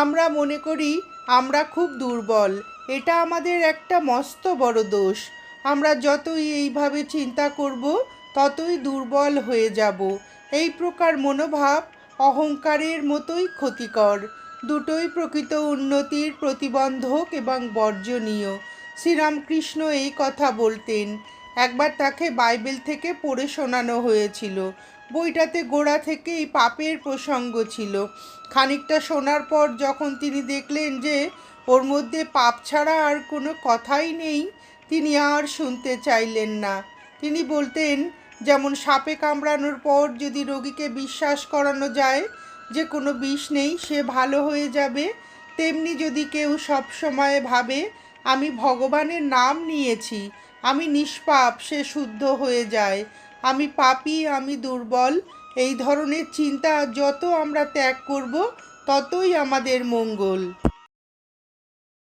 আমরা মনে করি আমরা খুব দুর্বল। এটা আমাদের একটা মস্ত বড় দোষ। আমরা যতই এইভাবে চিন্তা করব, ততই দুর্বল হয়ে যাব। এই প্রকার মনোভাব অহংকারের মতোই ক্ষতিকর। দুটোই প্রকৃত উন্নতির প্রতিবন্ধক এবং বর্জনীয়। শ্রীরামকৃষ্ণ এই কথা বলতেন। একবার তাকে বাইবেল থেকে পড়ে শোনানো হয়েছিল। বইটাতে গোড়া থেকেই পাপের প্রসঙ্গ ছিল। খানিকটা শোনার পর যখন তিনি দেখলেন যে ওর মধ্যে পাপ ছাড়া আর কোনো কথাই নেই, তিনি আর শুনতে চাইলেন না। তিনি বলতেন, যেমন সাপে কামড়ানোর পর যদি রোগীকে বিশ্বাস করানো যায়, যে কোনো বিষ নেই, সে ভালো হয়ে যাবে। তেমনি যদি কেউ সব সময় ভাবে, আমি ভগবানের নাম নিয়েছি আমি নিষ্পাপ, সে শুদ্ধ হয়ে যায়। আমি পাপি, আমি দুর্বল, এই ধরনের চিন্তা যত আমরা ত্যাগ করব, ততই আমাদের মঙ্গল।